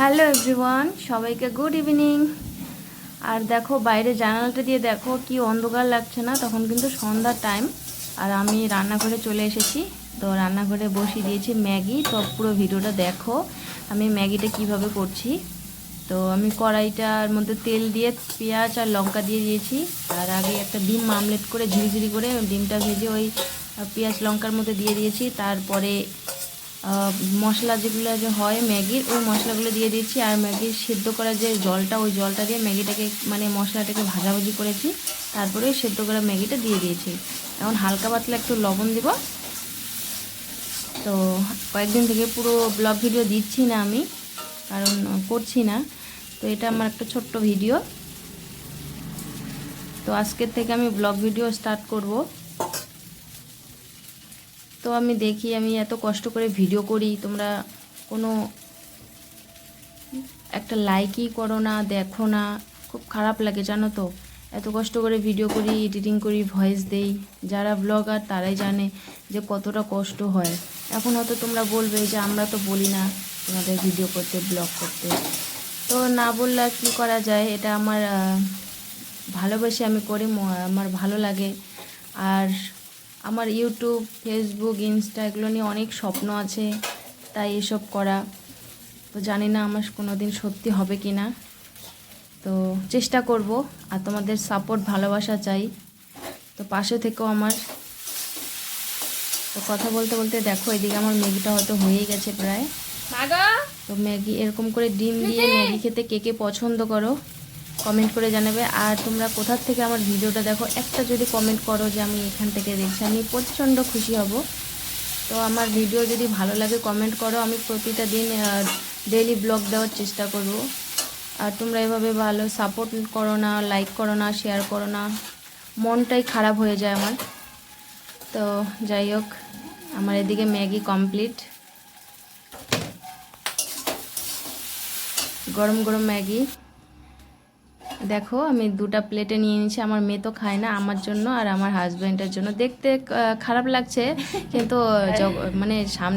Hello everyone, সবাইকে good evening. আর দেখো, বাইরে জানালাটা দিয়ে দেখো, কি অন্ধকার লাগছে না, তখন কিন্তু সন্ধ্যার টাইম। আর আমি রান্নাঘরে চলে এসেছি। তো রান্নাঘরে বসিয়ে দিয়েছি ম্যাগি, তো পুরো ভিডিওটা দেখো, আমি ম্যাগিটা কীভাবে করছি। তো আমি কড়াইটার মধ্যে তেল দিয়ে পেঁয়াজ আর লঙ্কা দিয়ে দিয়েছি। আর আগে একটা ডিম আমলেট করে, ঝিরিঝিরি করে, ডিমটা ভেজে ওই পেঁয়াজ, লঙ্কার মধ্যে দিয়ে দিয়েছি। তারপরে মশলা যেগুলো যে হয় ম্যাগির, ওই মশলাগুলো দিয়ে দিয়েছি। আর ম্যাগির সেদ্ধ করা যে জলটা, ওই জলটা দিয়ে ম্যাগিটাকে মানে মশলাটাকে ভাজাভাজি করেছি। তারপরে সেদ্ধ করা ম্যাগিটা দিয়ে দিয়েছি। এখন হালকা পাতলা একটু লবণ দিব। তো কয়েকদিন থেকে পুরো ব্লগ ভিডিও দিচ্ছি না আমি, কারণ করছি না। তো এটা আমার একটা ছোট্ট ভিডিও তো আজকের থেকে আমি ব্লগ ভিডিও স্টার্ট করব। তো আমি দেখি, আমি এত কষ্ট করে ভিডিও করি, তোমরা কোনো একটা লাইকই করো না, দেখো না। খুব খারাপ লাগে, জানো তো? এত কষ্ট করে ভিডিও করি এডিটিং করি ভয়েস দেই। যারা ব্লগার তারাই জানে যে কতটা কষ্ট হয়। এখন হয়তো তোমরা বলবে যে আমরা তো বলি না তোমাদের ভিডিও করতে ব্লগ করতে। তো না বললে কী করা যায়? এটা আমার ভালোবেসে আমি করি আমার ভালো লাগে। আর আমার ইউটিউব ফেসবুক ইনস্টা এগুলো নিয়ে অনেক স্বপ্ন আছে তাই এসব করা। তো জানি না আমার কোনো দিন সত্যি হবে কি না তো চেষ্টা করব আর তোমাদের সাপোর্ট ভালোবাসা চাই। তো পাশে থেকেও আমার। তো কথা বলতে বলতে দেখো এদিকে আমার ম্যাগিটা হয়তো হয়েই গেছে প্রায়। তো ম্যাগি এরকম করে ডিম দিয়ে ম্যাগি খেতে কে কে পছন্দ করো? কমেন্ট করে জানাবে। আর তোমরা কোথার থেকে আমার ভিডিওটা দেখো, একটা যদি কমেন্ট করো যে আমি এখান থেকে দেখছি, আমি প্রচণ্ড খুশি হব। তো আমার ভিডিও যদি ভালো লাগে কমেন্ট করো। আমি প্রতিটা দিন ডেইলি ব্লগ দেওয়ার চেষ্টা করব। আর তোমরা এভাবে ভালো সাপোর্ট করো না লাইক করো না শেয়ার করো না। মনটাই খারাপ হয়ে যায় আমার। তো যাই হোক, আমার এদিকে ম্যাগি কমপ্লিট গরম গরম ম্যাগি। দেখো আমি দুটা প্লেটে নিয়ে নিয়েছি। আমার মেয়ে তো খায় না আমার জন্য আর আমার হাজব্যান্ডের জন্য। দেখতে খারাপ লাগছে কিন্তু মানে সামনে